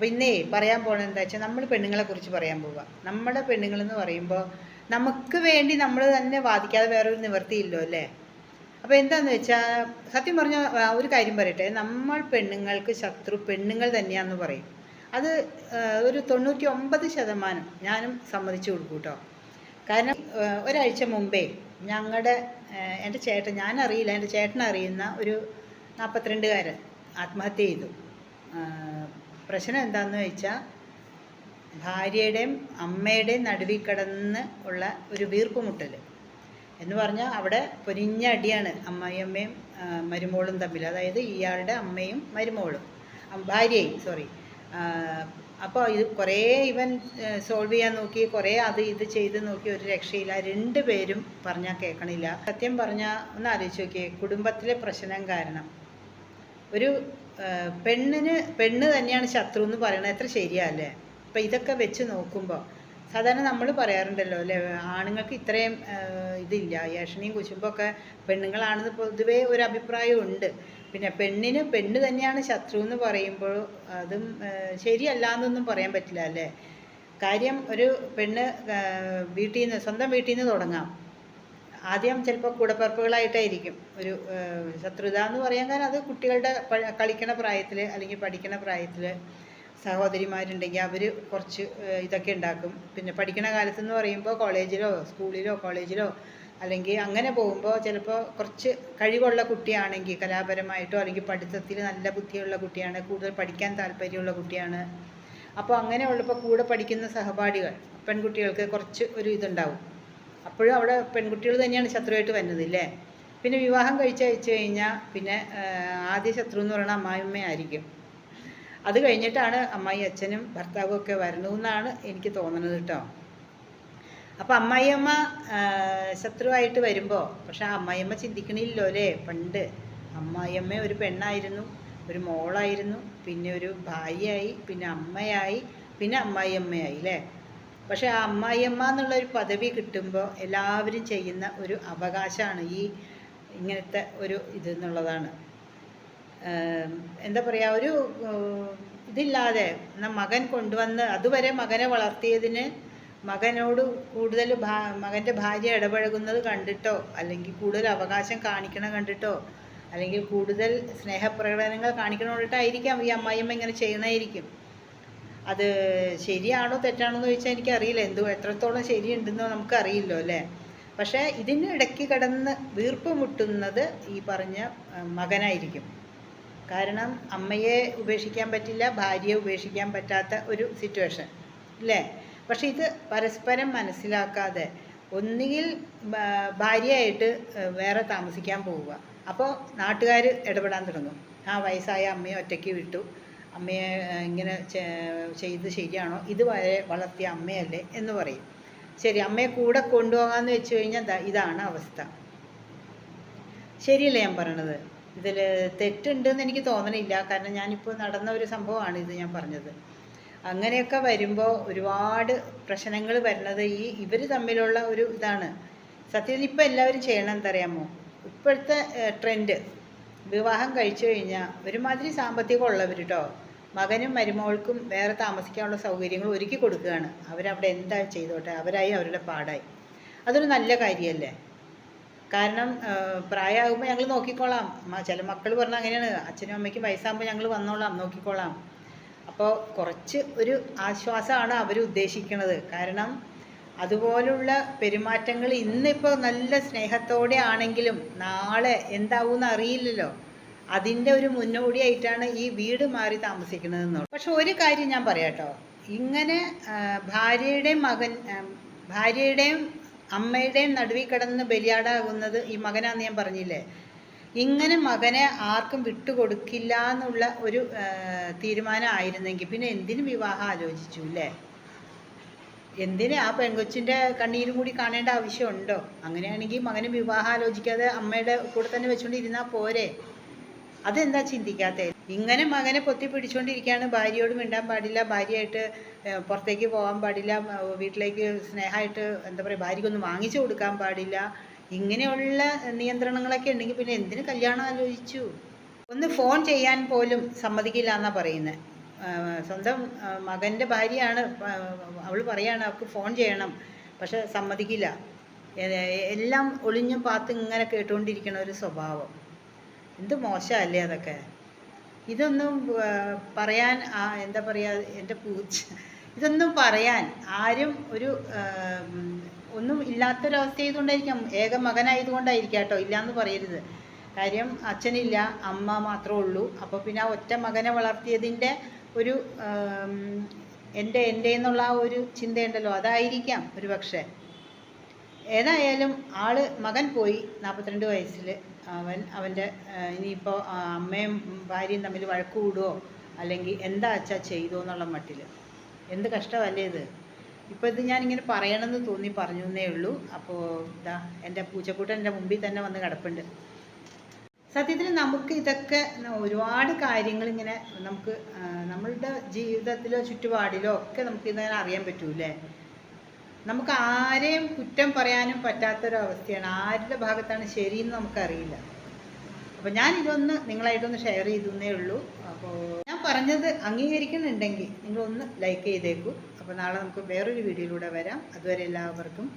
അപ്പോൾ ഇന്നേ പറയാൻ പോണത് എന്താ വെച്ചാൽ നമ്മൾ പെണ്ണുങ്ങളെ കുറിച്ച് പറയാൻ പോവുക നമ്മുടെ പെണ്ണുങ്ങളെന്ന് പറയുമ്പോൾ നമുക്ക് വേണ്ടി നമ്മൾ തന്നെ വാദിക്കാതെ വേറെ വേറൊരു നിവൃത്തിയില്ലോ അല്ലേ? അപ്പോൾ എന്താന്ന് വെച്ചാൽ സത്യം പറഞ്ഞ ഒരു കാര്യം പറയട്ടെ. നമ്മൾ പെണ്ണുങ്ങൾക്ക് ശത്രു പെണ്ണുങ്ങൾ തന്നെയാണെന്ന് പറയും. അത് ഒരു തൊണ്ണൂറ്റി ഒമ്പത് ശതമാനം ഞാനും സമ്മതിച്ചു കൊടുക്കും കേട്ടോ. കാരണം ഒരാഴ്ച മുമ്പേ ഞങ്ങളുടെ എന്റെ ചേട്ടൻ ഞാൻ അറിയില്ല എന്റെ ചേട്ടൻ അറിയുന്ന ഒരു നാൽപ്പത്തിരണ്ടുകാരൻ ആത്മഹത്യ ചെയ്തു. പ്രശ്നം എന്താണെന്ന് വെച്ചാൽ ഭാര്യയുടെയും അമ്മയുടെയും നടുവിൽ കിടന്ന് ഉള്ള ഒരു വീർപ്പുമുട്ടൽ എന്ന് പറഞ്ഞാൽ അവിടെ പൊരിഞ്ഞ അടിയാണ് ആ, മരുമോളും തമ്മിൽ അതായത് ഇയാളുടെ അമ്മയും മരുമോളും. ഭാര്യയും സോറി അപ്പോൾ ഇത് കുറേ ഇവൻ സോൾവ് ചെയ്യാൻ നോക്കി കുറേ അത് ഇത് ചെയ്ത് നോക്കി ഒരു രക്ഷയില്ല. രണ്ട് പേരും പറഞ്ഞാൽ കേൾക്കണില്ല സത്യം പറഞ്ഞാൽ ഒന്ന് ആലോചിച്ച് നോക്കിയേ കുടുംബത്തിലെ പ്രശ്നം കാരണം ഒരു പെണ്ണിന് പെണ്ണ് തന്നെയാണ് ശത്രു എന്ന് പറയുന്നത് എത്ര ശരിയല്ലേ? അപ്പം ഇതൊക്കെ വെച്ച് നോക്കുമ്പോൾ സാധാരണ നമ്മൾ പറയാറുണ്ടല്ലോ അല്ലേ? ആണുങ്ങൾക്ക് ഇത്രയും ഇതില്ല. ഏഷണിയും കുശുമ്പൊക്കെ പെണ്ണുങ്ങളാണെന്ന് പൊതുവേ ഒരു അഭിപ്രായം ഉണ്ട് പിന്നെ പെണ്ണിന് പെണ്ണ് തന്നെയാണ് ശത്രു എന്ന് പറയുമ്പോൾ അതും ശരിയല്ല എന്നൊന്നും പറയാൻ പറ്റില്ല അല്ലേ? കാര്യം ഒരു പെണ്ണ് വീട്ടിൽ നിന്ന് സ്വന്തം വീട്ടിൽ നിന്ന് തുടങ്ങാം. ആദ്യം ചിലപ്പോൾ കൂടപ്പിറപ്പുകളായിട്ടായിരിക്കും. ഒരു ശത്രുത എന്ന് പറയാൻ കാരണം അത് കുട്ടികളുടെ കളിക്കണ പ്രായത്തിൽ അല്ലെങ്കിൽ പഠിക്കണ പ്രായത്തിൽ സഹോദരിമാരുണ്ടെങ്കിൽ അവർ കുറച്ച് ഇതൊക്കെ ഉണ്ടാക്കും. പിന്നെ പഠിക്കണ കാലത്തെന്ന് പറയുമ്പോൾ കോളേജിലോ സ്കൂളിലോ കോളേജിലോ അല്ലെങ്കിൽ അങ്ങനെ പോകുമ്പോൾ ചിലപ്പോൾ കുറച്ച് കഴിവുള്ള കുട്ടിയാണെങ്കിൽ കലാപരമായിട്ടോ അല്ലെങ്കിൽ പഠിത്തത്തിൽ നല്ല ബുദ്ധിയുള്ള കുട്ടിയാണ് കൂടുതൽ പഠിക്കാൻ താല്പര്യമുള്ള കുട്ടിയാണ്. അപ്പോൾ അങ്ങനെ ഉള്ളപ്പോൾ കൂടെ പഠിക്കുന്ന സഹപാഠികൾ പെൺകുട്ടികൾക്ക് കുറച്ച് ഒരു ഇതുണ്ടാവും. അപ്പോഴും അവിടെ പെൺകുട്ടികൾ തന്നെയാണ് ശത്രുവായിട്ട് വരുന്നത് ഇല്ലേ? പിന്നെ വിവാഹം കഴിച്ച് അയച്ചു കഴിഞ്ഞാൽ പിന്നെ ആദ്യ ശത്രു എന്ന് പറയുന്നത് അമ്മായിമ്മയായിരിക്കും അത് കഴിഞ്ഞിട്ടാണ് അമ്മായി അച്ഛനും ഭർത്താവും ഒക്കെ വരണമെന്നാണ് എനിക്ക് തോന്നുന്നത് കേട്ടോ. അപ്പോൾ അമ്മായിയമ്മ ശത്രുവായിട്ട് വരുമ്പോൾ പക്ഷെ അമ്മായിയമ്മ ചിന്തിക്കണില്ലല്ലോ അല്ലേ? പണ്ട് അമ്മായിയമ്മ ഒരു പെണ്ണായിരുന്നു ഒരു മോളായിരുന്നു പിന്നെ ഒരു ഭാര്യയായി പിന്നെ അമ്മയായി പിന്നെ അമ്മായിയമ്മയായി അല്ലേ? പക്ഷെ ആ അമ്മായിയമ്മ എന്നുള്ള ഒരു പദവി കിട്ടുമ്പോൾ എല്ലാവരും ചെയ്യുന്ന ഒരു അവകാശമാണ് ഈ ഇങ്ങനത്തെ ഒരു ഇത് എന്നുള്ളതാണ്. എന്താ പറയുക ഒരു ഇതില്ലാതെ മകൻ കൊണ്ടുവന്ന് അതുവരെ മകനെ വളർത്തിയതിന് മകനോട് കൂടുതൽ ഭാ മകന്റെ ഭാര്യ ഇടപഴകുന്നത് കണ്ടിട്ടോ അല്ലെങ്കിൽ കൂടുതൽ അവകാശം കാണിക്കണ കണ്ടിട്ടോ അല്ലെങ്കിൽ കൂടുതൽ സ്നേഹപ്രകടനങ്ങൾ കാണിക്കണ കണ്ടിട്ടായിരിക്കാം ഈ അമ്മായിയമ്മ ഇങ്ങനെ ചെയ്യണമായിരിക്കും അത് ശരിയാണോ തെറ്റാണോ എന്ന് ചോദിച്ചാൽ എനിക്കറിയില്ല. എന്തോ എത്രത്തോളം ശരിയുണ്ടെന്നോ നമുക്കറിയില്ലോ അല്ലേ? പക്ഷേ ഇതിന് ഇടയ്ക്ക് കിടന്ന് വീർപ്പ് മുട്ടുന്നത് ഈ പറഞ്ഞ മകനായിരിക്കും. കാരണം അമ്മയെ ഉപേക്ഷിക്കാൻ പറ്റില്ല ഭാര്യയെ ഉപേക്ഷിക്കാൻ പറ്റാത്ത ഒരു സിറ്റുവേഷൻ അല്ലേ? പക്ഷെ ഇത് പരസ്പരം മനസ്സിലാക്കാതെ ഒന്നുകിൽ ഭാര്യയായിട്ട് വേറെ താമസിക്കാൻ പോവുക. അപ്പോൾ നാട്ടുകാർ ഇടപെടാൻ തുടങ്ങും. ആ വയസ്സായ അമ്മയെ ഒറ്റയ്ക്ക് വിട്ടു. അമ്മയെ ഇങ്ങനെ ചെയ്ത് ശരിയാണോ? ഇത് വരെ വളർത്തിയ അമ്മയല്ലേ എന്ന് പറയും. ശരി അമ്മയെ കൂടെ കൊണ്ടുപോകാമെന്ന് വെച്ച് കഴിഞ്ഞാൽ ഇതാണ് അവസ്ഥ. ശരിയല്ലേ ഞാൻ പറയണത്? ഇതിൽ തെറ്റുണ്ടെന്ന് എനിക്ക് തോന്നണില്ല. കാരണം ഞാനിപ്പോൾ നടന്ന ഒരു സംഭവമാണ് ഇത് ഞാൻ പറഞ്ഞത്. അങ്ങനെയൊക്കെ വരുമ്പോൾ ഒരുപാട് പ്രശ്നങ്ങൾ വരുന്നത് ഈ ഇവർ തമ്മിലുള്ള ഒരു ഇതാണ്. സത്യത്തിൽ ഇപ്പോൾ എല്ലാവരും ചെയ്യണം എന്തറിയാമോ ഇപ്പോഴത്തെ ട്രെൻഡ്. വിവാഹം കഴിച്ചു കഴിഞ്ഞാൽ ഒരുമാതിരി സാമ്പത്തികം ഉള്ളവർ കേട്ടോ മകനും മരുമകൾക്കും വേറെ താമസിക്കാനുള്ള സൗകര്യങ്ങൾ ഒരുക്കി കൊടുക്കുകയാണ്. അവരവിടെ എന്താ ചെയ്തോട്ടെ? അവരായി അവരുടെ പാടായി. അതൊരു നല്ല കാര്യമല്ലേ കാരണം പ്രായമാകുമ്പോൾ ഞങ്ങൾ നോക്കിക്കോളാം. ചില മക്കൾ പറഞ്ഞാൽ അങ്ങനെയാണ്. അച്ഛനും അമ്മയ്ക്കും വയസ്സാകുമ്പോൾ ഞങ്ങൾ വന്നോളാം നോക്കിക്കോളാം. അപ്പോൾ കുറച്ച് ഒരു ആശ്വാസമാണ് അവർ ഉദ്ദേശിക്കുന്നത് കാരണം അതുപോലുള്ള പെരുമാറ്റങ്ങൾ ഇന്നിപ്പോൾ നല്ല സ്നേഹത്തോടെ ആണെങ്കിലും നാളെ എന്താവുമെന്ന് അറിയില്ലല്ലോ. അതിന്റെ ഒരു മുന്നോടിയായിട്ടാണ് ഈ വീട് മാറി താമസിക്കുന്നതെന്നുള്ളത്. പക്ഷെ ഒരു കാര്യം ഞാൻ പറയാട്ടോ. ഇങ്ങനെ ഭാര്യയുടെ ഭാര്യയുടെയും മകൻ ഭാര്യയുടെയും അമ്മയുടെയും നടുവിൽ കിടന്ന് ബലിയാടാകുന്നത് ഈ മകനാന്ന് ഞാൻ പറഞ്ഞില്ലേ? ഇങ്ങനെ മകനെ ആർക്കും വിട്ടുകൊടുക്കില്ല എന്നുള്ള ഒരു തീരുമാനം ആയിരുന്നെങ്കിൽ പിന്നെ എന്തിനും വിവാഹം ആലോചിച്ചു അല്ലേ എന്തിന് ആ പെങ്കൊച്ചിന്റെ കണ്ണീരും കൂടി കാണേണ്ട ആവശ്യമുണ്ടോ? അങ്ങനെയാണെങ്കിൽ മകന് വിവാഹം ആലോചിക്കാതെ അമ്മയുടെ കൂടെ തന്നെ വെച്ചുകൊണ്ടിരുന്നാൽ പോരെ. അതെന്താ ചിന്തിക്കാത്തത് ഇങ്ങനെ മകനെ പൊത്തി പിടിച്ചുകൊണ്ടിരിക്കുകയാണ് ഭാര്യയോട് മിണ്ടാൻ പാടില്ല ഭാര്യയായിട്ട് പുറത്തേക്ക് പോകാൻ പാടില്ല വീട്ടിലേക്ക് സ്നേഹമായിട്ട് എന്താ പറയുക ഭാര്യയ്ക്കൊന്നും വാങ്ങിച്ചു കൊടുക്കാൻ പാടില്ല. ഇങ്ങനെയുള്ള നിയന്ത്രണങ്ങളൊക്കെ ഉണ്ടെങ്കിൽ പിന്നെ എന്തിനു കല്യാണം ആലോചിച്ചു? ഒന്ന് ഫോൺ ചെയ്യാൻ പോലും സമ്മതിക്കില്ല എന്നാണ് പറയുന്നത് സ്വന്തം മകന്റെ ഭാര്യയാണ് അവൾ പറയാണ് അവൾക്ക് ഫോൺ ചെയ്യണം പക്ഷെ സമ്മതിക്കില്ല. എല്ലാം ഒളിഞ്ഞ പാത്ത് ഇങ്ങനെ കേട്ടുകൊണ്ടിരിക്കണ ഒരു സ്വഭാവം. എന്ത് മോശമല്ലേ അതൊക്കെ? ഇതൊന്നും പറയാൻ എന്താ പറയുക എന്റെ പൂച്ച ഇതൊന്നും പറയാൻ ആരും ഒരു ഒന്നും ഇല്ലാത്തൊരവസ്ഥ ചെയ്തുകൊണ്ടായിരിക്കാം ഏക മകനായതുകൊണ്ടായിരിക്കാം കേട്ടോ ഇല്ലയെന്ന് പറയരുത്. കാര്യം അച്ഛനില്ല അമ്മ മാത്രമേ ഉള്ളൂ. അപ്പോൾ പിന്നെ ആ ഒറ്റ മകനെ വളർത്തിയതിന്റെ ഒരു എന്റെ എന്റെ എന്നുള്ള ആ ഒരു ചിന്തയുണ്ടല്ലോ. അതായിരിക്കാം ഒരു പക്ഷേ. ഏതായാലും ആൾ മകൻ പോയി നാൽപ്പത്തിരണ്ട് വയസ്സിൽ അവൻ അവന്റെ ഇനിയിപ്പോൾ അമ്മയും ഭാര്യയും തമ്മിൽ വഴക്ക് കൂടുമോ അല്ലെങ്കിൽ എന്താ അച്ഛാ ചെയ്തു എന്നുള്ള മട്ടിൽ എന്ത് കഷ്ടമല്ലേ ഇത്? ഇപ്പോൾ ഇത് ഞാനിങ്ങനെ പറയണമെന്ന് തോന്നി പറഞ്ഞു എന്നേ ഉള്ളൂ. അപ്പോൾ ഇതാ എന്റെ പൂച്ചക്കൂട്ടൻ എന്റെ മുമ്പിൽ തന്നെ വന്ന് കിടപ്പുണ്ട്. സത്യത്തിൽ നമുക്ക് ഇതൊക്കെ ഒരുപാട് കാര്യങ്ങൾ ഇങ്ങനെ നമുക്ക് നമ്മളുടെ ജീവിതത്തിലോ ചുറ്റുപാടിലോ ഒക്കെ നമുക്ക് ഇതങ്ങനെ അറിയാൻ പറ്റൂലേ നമുക്ക് ആരെയും കുറ്റം പറയാനും പറ്റാത്തൊരവസ്ഥയാണ്. ആരുടെ ഭാഗത്താണ് ശരിയെന്ന് നമുക്കറിയില്ല. അപ്പോൾ ഞാൻ ഇതൊന്ന് നിങ്ങളായിട്ടൊന്ന് ഷെയർ ചെയ്തേ ഉള്ളൂ. അപ്പോൾ ഞാൻ പറഞ്ഞത് അംഗീകരിക്കുന്നുണ്ടെങ്കിൽ നിങ്ങളൊന്ന് ലൈക്ക് ചെയ്തേക്കൂ. അപ്പോൾ നാളെ നമുക്ക് വേറൊരു വീഡിയോയിലൂടെ വരാം. അതുവരെ എല്ലാവർക്കും